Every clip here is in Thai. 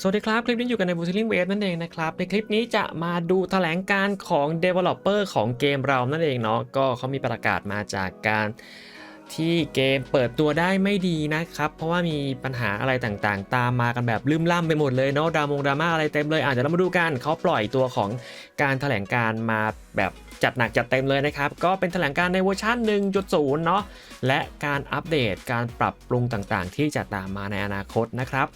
สวัสดีครับ คลิปนี้อยู่กันในบูซิลิงเวฟนั่นเองนะครับ ในคลิปนี้จะมาดูแถลงการของ Developer ของเกมเรานั่นเองเนาะก็เขามีประกาศมาจากการที่เกมเปิดตัวได้ไม่ดีนะครับ เพราะว่ามีปัญหาอะไรต่างๆ ตามมากันแบบลืมล่ำไปหมดเลยเนาะดรามงดราม่าอะไรเต็มเลยอาจจะเดี๋ยวเรามาดูกันเขาปล่อยตัวของการแถลงการมาแบบจัดหนักจัดเต็มเลยนะครับ ก็เป็นแถลงการในเวอร์ชัน1.0 เนาะและการอัปเดตการปรับปรุงต่างๆ ที่จะตามมาในอนาคตนะครับ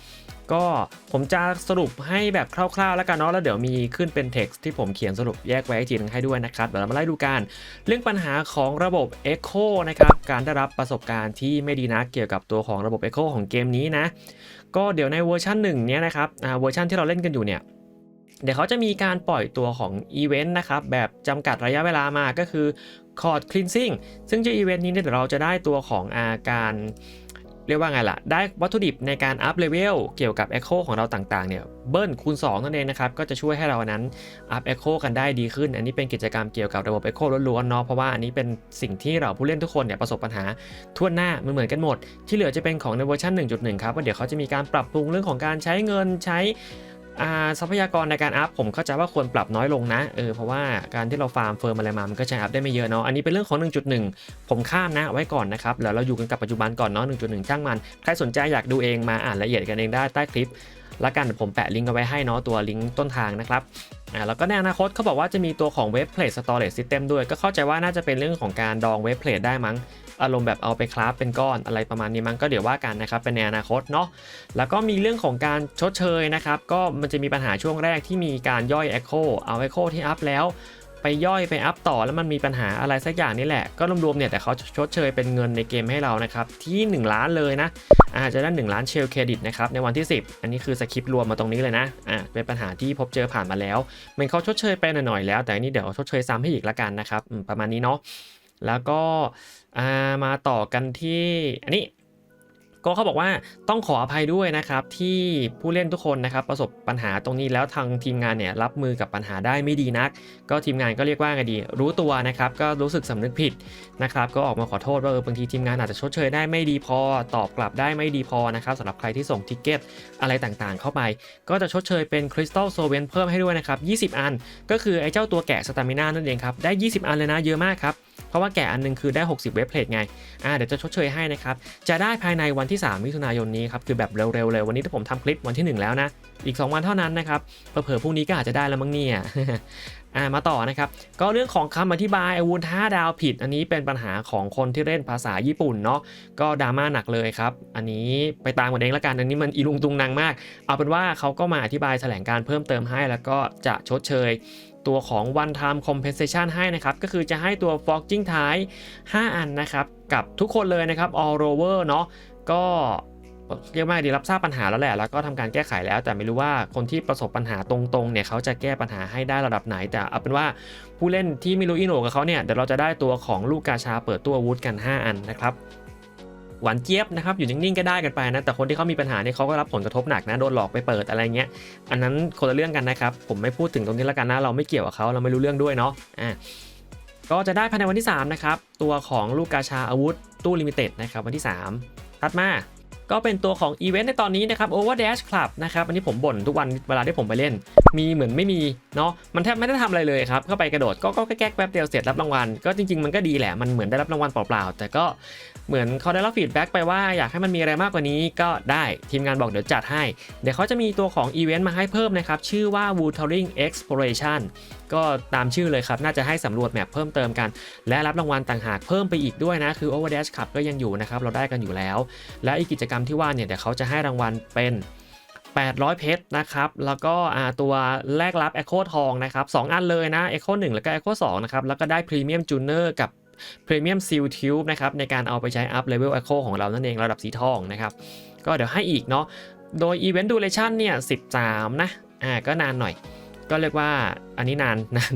ก็ผมจะสรุปให้แบบคร่าวๆ แล้วกันเนาะแล้วเดี๋ยวมีขึ้นเป็น text ที่ผมเขียนสรุปแยกไว้อีกทีหนึงให้ด้วยนะครับเดี๋ยวเรามาไล่ดูกันเรื่องปัญหาของระบบ Echo นะครับการได้รับประสบการณ์ที่ไม่ดีนะเกี่ยวกับตัวของระบบ Echo ของเกมนี้นะก็เดี๋ยวในเวอร์ชัน1เนี้ยนะครับเวอร์ชันที่เราเล่นกันอยู่เนี่ยเดี๋ยวเขาจะมีการปล่อยตัวของอีเวนต์นะครับแบบจำกัดระยะเวลามาก็คือ Chord Cleansing ซึ่งเจ้าอีเวนต์นี้เนี่ยเดี๋ยวเราจะได้ตัวของอาการ เรียกว่าไงล่ะ ได้วัตถุดิบในการอัพเลเวลเกี่ยวกับ Echo ของเราต่างๆเนี่ยเบิ้ลคูณ 2 นั่นเองนะครับ ก็จะช่วยให้เรานั้นอัพ Echo กันได้ดีขึ้น อันนี้เป็นกิจกรรมเกี่ยวกับระบบ Echo ล้วนๆเนาะเพราะว่าอันนี้เป็นสิ่งที่เราผู้เล่นทุกคนเนี่ยประสบปัญหาทั่วหน้าเหมือนๆกันหมด ที่เหลือจะเป็นของในเวอร์ชัน1.1 ครับว่าเดี๋ยวเขาจะมีการปรับปรุงเรื่องของการใช้เงินใช้ ทรัพยากรในการอัพผมเข้าใจว่าควรปรับน้อยลงนะเออเพราะว่าการที่เราฟาร์มเฟิร์มอะไรมามันก็ใช้อัพได้ไม่เยอะเนาะอันนี้เป็นเรื่องของ 1.1 ผมข้ามนะไว้ก่อนนะครับแล้วเราอยู่กันกับปัจจุบันก่อนเนาะ1.1 ช่างมัน ใครสนใจอยากดูเองมาอ่านละเอียดกันเองได้ใต้คลิปแล้วกันผมแปะลิงก์เอาไว้ให้เนาะตัวลิงก์ต้นทางนะครับอ่าแล้วก็ในอนาคตเขาบอกว่าจะมีตัวของเว็บเพลทสตอเรจซิสเต็มด้วย ก็เข้าใจว่าน่าจะเป็นเรื่องของการดองเว็บเพลทได้มั้ง อารมณ์แบบเอาไปคราฟเป็นก้อนอะไรประมาณนี้มั้งก็เดี๋ยวว่ากันนะครับเป็นในอนาคตเนาะแล้วก็มีเรื่องของการชดเชยนะครับก็มันจะมีปัญหาช่วงแรกที่มีการย่อย Echo เอา Echo ที่อัพแล้วไปย่อยไปอัพต่อแล้วมันมีปัญหาอะไรสักอย่างนี่แหละ ก็รวมๆเนี่ยแต่เขาชดเชยเป็นเงินในเกมให้เรานะครับที่ 1 ล้านเลยนะอาจจะได้ 1 ล้านเชลเครดิตนะครับในวันที่ 10 อันนี้คือสคริปต์รวมมาตรงนี้เลยนะอ่าเป็นปัญหาที่พบเจอผ่านมาแล้วเหมันเขาชดเชยไปหน่อยๆแล้ว แต่อันนี้เดี๋ยวชดเชยซ้ำให้อีกละกันนะครับประมาณนี้เนาะ แล้วก็มาต่อกันที่อันนี้ก็เขาบอกว่าต้องขออภัยด้วยนะครับที่ผู้เล่นทุกคนนะครับประสบปัญหาตรงนี้แล้วทางทีมงานเนี่ยรับมือกับปัญหาได้ไม่ดีนัก ก็ทีมงานก็เรียกว่าไงดีรู้ตัวนะครับก็รู้สึกสำนึกผิดนะครับก็ออกมาขอโทษว่าเออบางทีทีมงานอาจจะชดเชยได้ไม่ดีพอ ตอบกลับได้ไม่ดีพอนะครับสำหรับใครที่ส่งทิกเก็ตอะไรต่างๆ เข้าไป ก็จะชดเชยเป็นคริสตัลโซเวนเพิ่มให้ด้วยนะครับ20 อัน ก็คือไอ้เจ้าตัวแกะสตามินานั่นเองครับได้ 20 อันเลยนะเยอะมากครับ เพราะว่าแก่อันหนึงคือได้ 60 เว็บเพลทไง อ่า เดี๋ยวจะชดเชยให้นะครับ จะได้ภายในวันที่ 3 มิถุนายนนี้ครับ คือแบบเร็วๆเลย วันนี้ถ้าผมทำคลิปวันที่ 1 แล้วนะ อีก 2 วันเท่านั้นนะครับเผลอพรุ่งนี้ก็อาจจะได้แล้วมั้งเนี่ย อ่ามาต่อนะครับ ก็เรื่องของคำอธิบายอาวุธ5ดาวผิด อันนี้เป็นปัญหาของคนที่เล่นภาษาญี่ปุ่นเนาะก็ดราม่าหนักเลยครับ อันนี้ไปตามกันเองละกันอันนี้มันอีลุงตุงนางมาก เอาเป็นว่าเขาก็มาอธิบายแถลงการเพิ่มเติมให้แล้วก็จะชดเชยตัวของ one time compensation ให้นะครับ ก็คือจะให้ตัว forging ท้าย 5 อันนะครับ กับทุกคนเลยนะครับ all rover เนาะก็ เรียกว่าดีรับทราบปัญหาแล้วแหละ แล้วก็ทำการแก้ไขแล้ว แต่ไม่รู้ว่าคนที่ประสบปัญหาตรงๆเนี่ยเขาจะแก้ปัญหาให้ได้ระดับไหน แต่เอาเป็นว่าผู้เล่นที่ไม่รู้อิโนกับเขาเนี่ยเดี๋ยวเราจะได้ตัวของลูกกาชาเปิดตัวอาวุธกัน 5 อันนะครับหวานเจี๊ยบนะครับอยู่นิ่งๆก็ได้กันไปนะแต่คนที่เขามีปัญหาเนี่ยเขาก็รับผลกระทบหนักนะโดนหลอกไปเปิดอะไรเงี้ยอันนั้นคนละเรื่องกันนะครับผมไม่พูดถึงตรงนี้แล้วกันนะเราไม่เกี่ยวกับเขาเราไม่รู้เรื่องด้วยเนาะอ่าก็จะได้ภายในวันที่3นะครับตัวของลูกกาชาอาวุธตู้ลิมิเต็ดนะครับวันที่ 3 ถัดมา ก็เป็นตัวของอีเวนต์ในตอนนี้นะครับ Over Dash Club นะครับอันนี้ผมบ่นทุกวันเวลาที่ผมไปเล่น มีเหมือนไม่มีเนาะมันแทบไม่ได้ทำอะไรเลยครับเข้าไปกระโดดก็ก็แก๊กแป๊บเดียวเสร็จรับรางวัลก็จริงๆมันก็ดีแหละมันเหมือนได้รับรางวัลเปล่าๆแต่ก็เหมือนเขาได้รับฟีดแบ็กไปว่าอยากให้มันมีอะไรมากกว่านี้ก็ได้ทีมงานบอกเดี๋ยวจัดให้ เดี๋ยวเขาจะมีตัวของอีเวนต์มาให้เพิ่มนะครับชื่อว่า Wuthering Exploration ก็ตามชื่อเลยครับ น่าจะให้สำรวจแมปเพิ่มเติมกัน และรับรางวัลต่างหากเพิ่มไปอีกด้วยนะ คือ Overdash Club ก็ยังอยู่นะครับ เราได้กันอยู่แล้ว และอีกกิจกรรมที่ว่าเนี่ยเดี๋ยวเขาจะให้รางวัลเป็น 800 เพชรนะครับ แล้วก็ตัวแลกรับ Echo ทองนะครับ 2 อันเลยนะ Echo 1 แล้วก็ Echo 2 นะครับ แล้วก็ได้ Premium Tuner กับ Premium Seal Tube นะครับในการเอาไปใช้ up level Echo ของเรานั่นเองระดับสีทองนะครับ ก็เดี๋ยวให้อีกเนาะโดย Event Duration เนี่ย 13 นะอ่าก็นานหน่อย ก็เรียกว่าอันนี้นานนาน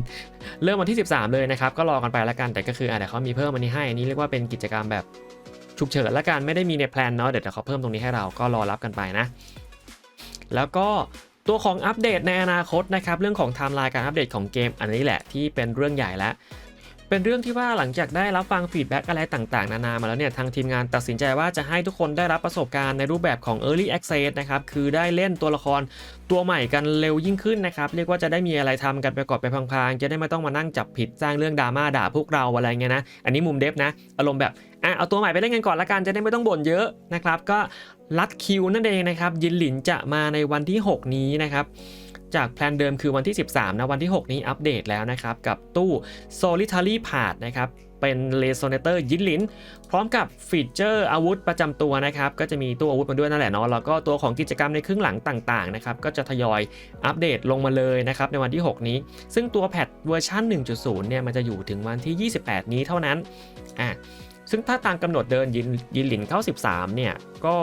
เริ่มวันที่ 13 เลยนะครับ ก็รอกันไปละกันแต่ก็คืออ่าเดี๋ยวเขามีเพิ่มอันนี้ให้อันนี้เรียกว่าเป็นกิจกรรมแบบฉุกเฉินละกันไม่ได้มีในแพลนเนาะเดี๋ยวเขาเพิ่มตรงนี้ให้เราก็รอรับกันไปนะ แล้วก็ตัวของอัปเดตในอนาคตนะครับ เรื่องของไทม์ไลน์การอัปเดตของเกมอันนี้แหละที่เป็นเรื่องใหญ่แล้ว เป็นเรื่องที่ว่าหลังจากได้รับฟังฟีดแบ็กอะไรต่างๆ นานามาแล้วเนี่ย ทางทีมงานตัดสินใจว่าจะให้ทุกคนได้รับประสบการณ์ในรูปแบบของ Early Access นะครับ คือได้เล่นตัวละครตัวใหม่กันเร็วยิ่งขึ้นนะครับ เรียกว่าจะได้มีอะไรทำกันไปกอนไปพลางๆ จะได้ไม่ต้องมานั่งจับผิดสร้างเรื่องดราม่าด่าพวกเราอะไรเงี้ยนะ อันนี้มุมเดฟนะ อารมณ์แบบอะเอาตัวใหม่ไปเล่นกันก่อนละกันจะได้ไม่ต้องบ่นเยอะนะครับก็ลัดคิวนั่นเองนะครับยินหลินจะมาในวันที่ 6 นี้นะครับ จากแพลนเดิมคือวันที่ 13 นะ วันที่ 6 นี้อัปเดตแล้วนะครับ กับตู้ Solitary p a t นะครับ เป็น Resonator ยินลิน พร้อมกับฟีเจอร์อาวุธประจำตัวนะครับ ก็จะมีตู้อาวุธมาด้วยนั่นแหละเนาะแล้วก็ตัวของกิจกรรมในครึ่งหลังต่างๆนะครับ ก็จะทยอยอัปเดตลงมาเลยนะครับ ในวันที่ 6 นี้ ซึ่งตัวแพทเวอร์ชัน1.0 เนี่ยมันจะอยู่ถึงวันที่ 28 นี้เท่านั้นอะซึ่งถ้าตามกำหนดเดินยินยินหลินเข้า 13 เนี่ยก็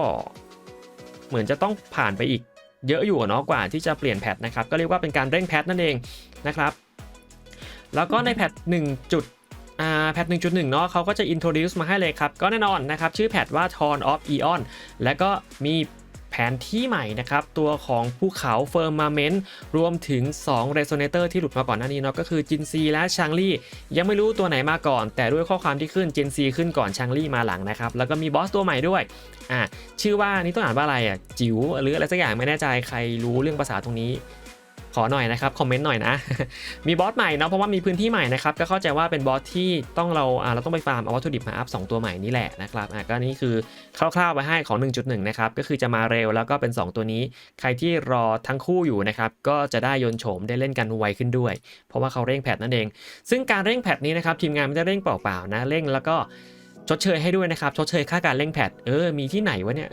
เหมือนจะต้องผ่านไปอีก เยอะอยู่เนาะกว่าที่จะเปลี่ยนแพทนะครับ ก็เรียกว่าเป็นการเร่งแพทนั่นเองนะครับ แล้วก็ในแพท1จุดอ่าแพท1.1 เนาะเขาก็จะ introduce มาให้เลยครับ ก็แน่นอนนะครับ ชื่อแพทว่า Torn of Eon และก็มี แผนที่ใหม่นะครับ ตัวของภูเขาเฟิร์มมาเมนต์รวมถึง2 Resonator ที่หลุดมาก่อนหน้านี้เนาะก็คือจินซีและชางลี่ ยังไม่รู้ตัวไหนมาก่อน แต่ด้วยข้อความที่ขึ้นจินซีขึ้นก่อนชางลี่มาหลังนะครับ แล้วก็มีบอสตัวใหม่ด้วยอ่าชื่อว่านี่ต้องอ่านว่าอะไรอะจิ๋วหรืออะไรสักอย่างไม่แน่ใจใครรู้เรื่องภาษาตรงนี้ ขอหน่อยนะครับคอมเมนต์หน่อยนะ มีบอสใหม่เนาะเพราะว่ามีพื้นที่ใหม่นะครับก็เข้าใจว่าเป็นบอสที่ต้องเราเราต้องไปฟาร์มเอาวัตถุดิบมาอัพ2ตัวใหม่นี่แหละนะครับอะก็นี่คือคร่าวๆไปให้ของ 1.1 นะครับก็คือจะมาเร็วแล้วก็เป็น 2 ตัวนี้ ใครที่รอทั้งคู่อยู่นะครับก็จะได้ยนโฉมได้เล่นกันไวขึ้นด้วย เพราะว่าเขาเร่งแพทนั่นเอง ซึ่งการเร่งแพทนี้นะครับทีมงานไม่ได้เร่งเปล่าๆนะเร่งแล้วก็ชดเชยให้ด้วยนะครับชดเชยค่าการเร่งแพทเออมีที่ไหนวะเนี่ย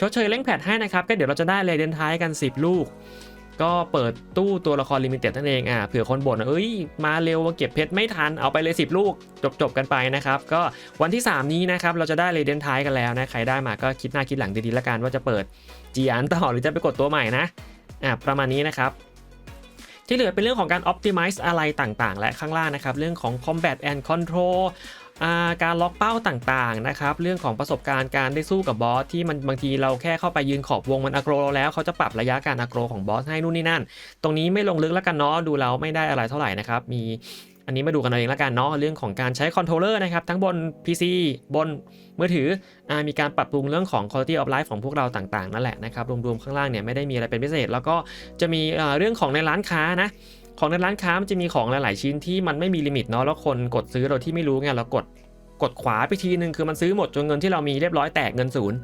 ชดเชยเร่งแพทให้นะครับก็เดี๋ยวเราจะได้เลยเดนท้ายกัน 10 ลูก ก็เปิดตู้ตัวละครลิมิเต็ดนั่นเองอะเผื่อคนบ่นว่าเอ้ยมาเร็วเก็บเพชรไม่ทันเอาไปเลย 10 ลูก จบจบกันไปนะครับ ก็วันที่ 3 นี้นะครับ เราจะได้เลเดนท้ายกันแล้วนะ ใครได้มาก็คิดหน้าคิดหลังดีๆแล้วกันว่าจะเปิดจีอันต่อหรือจะไปกดตัวใหม่นะอะประมาณนี้นะครับที่เหลือเป็นเรื่องของการ optimize อะไรต่างๆ และข้างล่างนะครับ เรื่องของ combat and control การล็อกเป้าต่างๆนะครับเรื่องของประสบการณ์การได้สู้กับบอสที่มันบางทีเราแค่เข้าไปยืนขอบวงมันอโกรเราแล้วเขาจะปรับระยะการอโกรของบอสให้นู่นนี่นั่น ตรงนี้ไม่ลงลึกแล้วกันเนาะดูเราไม่ได้อะไรเท่าไหร่นะครับมีอันนี้มาดูกันเอาเองแล้วกันเนาะเรื่องของการใช้คอนโทรลเลอร์นะครับทั้งบน PC บนมือถืออมีการปรับปรุงเรื่องของ quality of life ของพวกเราต่างๆ นั่นแหละนะครับรวมๆข้างล่างเนี่ยไม่ได้มีอะไรเป็นพิเศษ แล้วก็จะมีเรื่องของในร้านค้านะ ของในร้านค้ามันจะมีของหลาย ๆ ชิ้นที่มันไม่มีลิมิตเนาะแล้วคนกดซื้อโดยที่ไม่รู้ไงเรากดกดขวาไปทีนึงคือมันซื้อหมดจนเงินที่เรามีเรียบร้อยแตกเงินศูนย์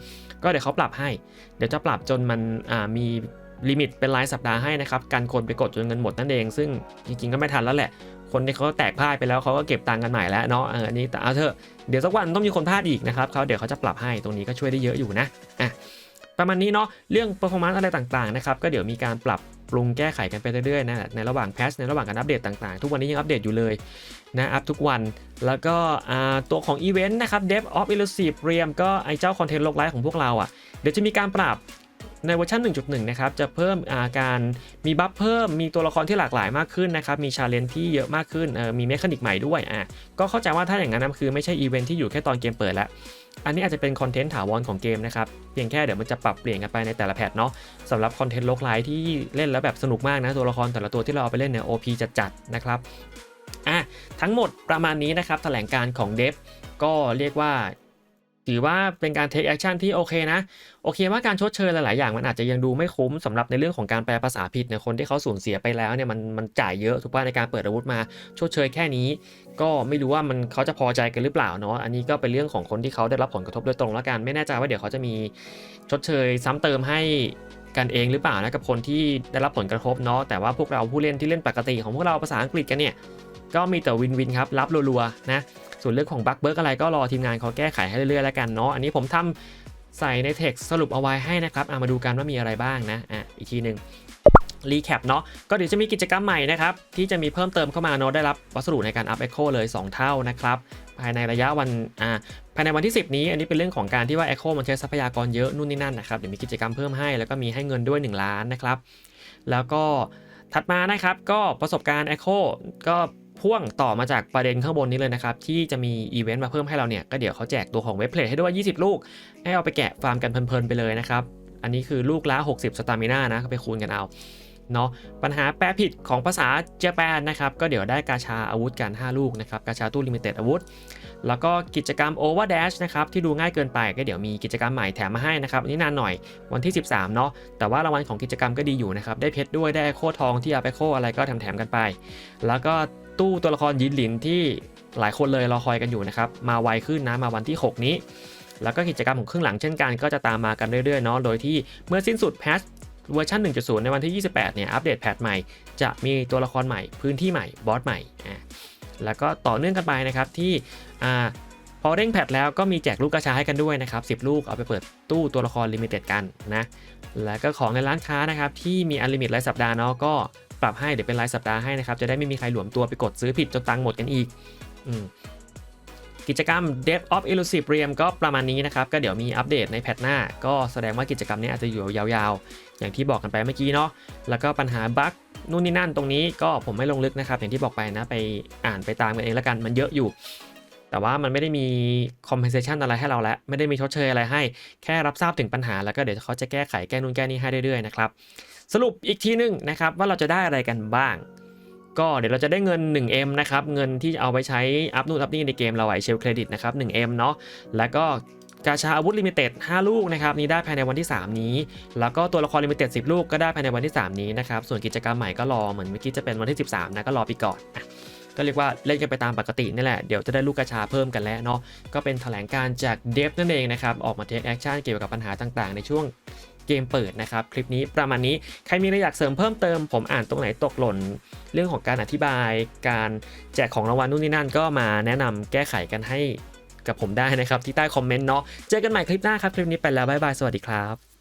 ก็เดี๋ยวเขาปรับให้ เดี๋ยวจะปรับจนมันมีลิมิตเป็นรายสัปดาห์ให้นะครับกันคนไปกดจนเงินหมดนั่นเอง ซึ่งจริง ๆ ก็ไม่ทันแล้วแหละ คนที่เขาแตกพ่ายไปแล้วเขาก็เก็บตังค์กันใหม่แล้วเนาะอออันนี้แต่เอาเถอะเดี๋ยวสักวันต้องมีคนพลาดอีกนะครับเขาเดี๋ยวเขาจะปรับให้ตรงนี้ก็ช่วยได้เยอะอยู่นะอะประมาณนี้เนาะเรื่อง performance อะไรต่างๆนะครับก็เดี๋ยวมีการปรับ ปรุงแก้ไขกันไปเรื่อยๆนะในระหว่างแพชในระหว่างการอัปเดตต่างๆ ทุกวันนี้ยังอัปเดตอยู่เลยนะอัปทุกวันแล้วก็ตัวของอีเวนต์นะครับ Dev of Elusive Realm ก็ไอเจ้าคอนเทนต์โลกไลฟ์ของพวกเราอะเดี๋ยวจะมีการปรับ ในเวอร์ชัน1.1 นะครับ จะเพิ่มาการมีบัฟเพิ่ม มีตัวละครที่หลากหลายมากขึ้นนะครับ มีชาเลนจ์ที่เยอะมากขึ้น มีเมคานิกใหม่ด้วยอะก็เข้าใจว่าถ้าอย่างนั้นนะคือไม่ใช่อีเวนท์ที่อยู่แค่ตอนเกมเปิดแล้วอันนี้อาจจะเป็นคอนเทนต์ถาวรของเกมนะครับ เพียงแค่เดี๋ยวมันจะปรับเปลี่ยนกันไปในแต่ละแพทเนาะสำหรับคอนเทนต์โลกไลท์ที่เล่นแล้วแบบสนุกมากนะ ตัวละครแต่ละตัวที่เราเอาไปเล่นเนี่ย OP จัดๆนะครับอะทั้งหมดประมาณนี้นะครับแถลงการของเดฟก็เรียกว่า ถือว่าเป็นการ take action ที่โอเคนะ โอเคว่าการชดเชยหลาย ๆ อย่างมันอาจจะยังดูไม่คุ้มสำหรับในเรื่องของการแปลภาษาผิดเนี่ยคนที่เขาสูญเสียไปแล้วเนี่ยมันมันจ่ายเยอะถูกป่ะในการเปิดอาวุธมาชดเชยแค่นี้ ก็ไม่รู้ว่ามันเขาจะพอใจกันหรือเปล่าเนาะอันนี้ก็เป็นเรื่องของคนที่เขาได้รับผลกระทบโดยตรงแล้วกันไม่แน่ใจว่าเดี๋ยวเขาจะมีชดเชยซ้ำเติมให้กันเองหรือเปล่านะกับคนที่ได้รับผลกระทบเนาะแต่ว่าพวกเราผู้เล่นที่เล่นปกติของพวกเราภาษาอังกฤษกันเนี่ยก็มีแต่วินวินครับรับรัวๆนะ ส่วนเรื่องของบั๊กเบิร์กอะไรก็รอทีมงานเขาแก้ไขให้เรื่อยๆแล้วกันเนาะอันนี้ผมทำใส่ในเท็กซ์สรุปเอาไว้ให้นะครับอะมาดูกันว่ามีอะไรบ้างนะอะอีกทีหนึ่งรีแคปเนาะก็เดี๋ยวจะมีกิจกรรมใหม่นะครับ ที่จะมีเพิ่มเติมเข้ามาเนาะได้รับวัสดุในการอัพเอ็กโคเลย 2 เท่านะครับ ภายในระยะวันอ่าภายในวันที่ 10 นี้ อันนี้เป็นเรื่องของการที่ว่า Echo มันใช้ทรัพยากรเยอะนู่นนี่นั่นนะครับ เดี๋ยวมีกิจกรรมเพิ่มให้ แล้วก็มีให้เงินด้วย 1 ล้านนะครับ แล้วก็ถัดมานะครับก็ประสบการณ์ Echo ก็ พ่วงต่อมาจากประเด็นข้างบนนี้เลยนะครับ ที่จะมีอีเวนต์มาเพิ่มให้เราเนี่ย ก็เดี๋ยวเขาแจกตัวของเว็บเพลทให้ด้วย 20 ลูก ให้เอาไปแกะฟาร์มกันเพลินๆไปเลยนะครับ อันนี้คือลูกละ 60 สตามิน่านะไปคูณกันเอาเนาะปัญหาแปลผิดของภาษาเจแปนนะครับ ก็เดี๋ยวได้กาชาอาวุธกัน 5 ลูกนะครับ กาชาตู้ลิมิเต็ดอาวุธ แล้วก็กิจกรรม Over Dash นะครับ ที่ดูง่ายเกินไปก็เดี๋ยวมีกิจกรรมใหม่แถมมาให้นะครับอันนี้นานหน่อยวันที่ 13 เนาะแต่ว่ารางวัลของกิจกรรมก็ดีอยู่นะครับ ได้เพชรด้วยได้โคทองที่เอาไปโคอะไรก็แถมๆกันไป แล้วก็ ตู้ตัวละครยินหลินที่หลายคนเลยรอคอยกันอยู่นะครับมาไวขึ้นนะมาวันที่ 6 นี้ แล้วก็กิจกรรมของครึ่งหลังเช่นกันก็จะตามมากันเรื่อยๆเนาะโดยที่เมื่อสิ้นสุดแพทเวอร์ชัน1.0 ในวันที่ 28 เนี่ย อัปเดตแพทใหม่ จะมีตัวละครใหม่ พื้นที่ใหม่ บอสใหม่ อ่า แล้วก็ต่อเนื่องกันไปนะครับ ที่ อ่า พอเร่งแพทแล้วก็มีแจกลูกกระชาให้กันด้วยนะครับ 10 ลูกเอาไปเปิดตู้ตัวละครลิมิเต็ดกันนะ แล้วก็ของในร้านค้านะครับ ที่มีอันลิมิตรายสัปดาห์เนาะ ก็ ปรับให้เดี๋ยวเป็นรายสัปดาห์ให้นะครับ จะได้ไม่มีใครหลวมตัวไปกดซื้อผิดจนตังค์หมดกันอีกอกิจกรรม Dev of Elusive Realm ก็ประมาณนี้นะครับ ก็เดี๋ยวมีอัปเดตในแพทหน้า ก็แสดงว่ากิจกรรมนี้อาจจะอยู่ยาวๆ อย่างที่บอกกันไปเมื่อกี้เนาะแล้วก็ปัญหาบั๊กนู่นนี่นั่นตรงนี้ก็ผมไม่ลงลึกนะครับ อย่างที่บอกไปนะไปอ่านไปตามกันเองแล้วกันมันเยอะอยู่ แต่ว่ามันไม่ได้มี compensation อะไรให้เราแล้ว ไม่ได้มีชดเชยอะไรให้ แค่รับทราบถึงปัญหาแล้วก็เดี๋ยวเขาจะแก้ไขแก้นู่นแก้นี่ให้เรื่อยๆนะครับ สรุปอีกทีหนึงนะครับว่าเราจะได้อะไรกันบ้าง ก็เดี๋ยวเราจะได้เงิน 1M นะครับเงินที่เอาไปใช้อัพนู่นอัพนี่ในเกมเราไหวเชลเครดิตนะครับ 1M เนาะแล้วก็กาชาอาวุธลิมิเต็ด5ลูกนะครับนี้ได้ภายในวันที่ 3 นี้ แล้วก็ตัวละครลิมิเต็ด10 ลูกก็ได้ภายในวันที่ 3 นี้นะครับส่วนกิจกรรมใหม่ก็รอเหมือนเมื่อกี้จะเป็นวันที่ 13นะก็รอไปก่อนอ ก็เรียกว่าเล่นกันไปตามปกตินี่แหละ เดี๋ยวจะได้ลูกกระชาเพิ่มกันแล้วเนาะ ก็เป็นแถลงการจากเดฟนั่นเองนะครับ ออกมาเทคแอคชั่นเกี่ยวกับปัญหาต่างๆ ในช่วงเกมเปิดนะครับ คลิปนี้ประมาณนี้ ใครมีอะไรอยากเสริมเพิ่มเติม ผมอ่านตรงไหนตกหล่น เรื่องของการอธิบาย การแจกของรางวัลนู่นนี่นั่น ก็มาแนะนำแก้ไขกันให้กับผมได้นะครับที่ใต้คอมเมนต์เนาะ เจอกันใหม่คลิปหน้าครับ คลิปนี้ไปแล้ว บ๊ายบาย สวัสดีครับ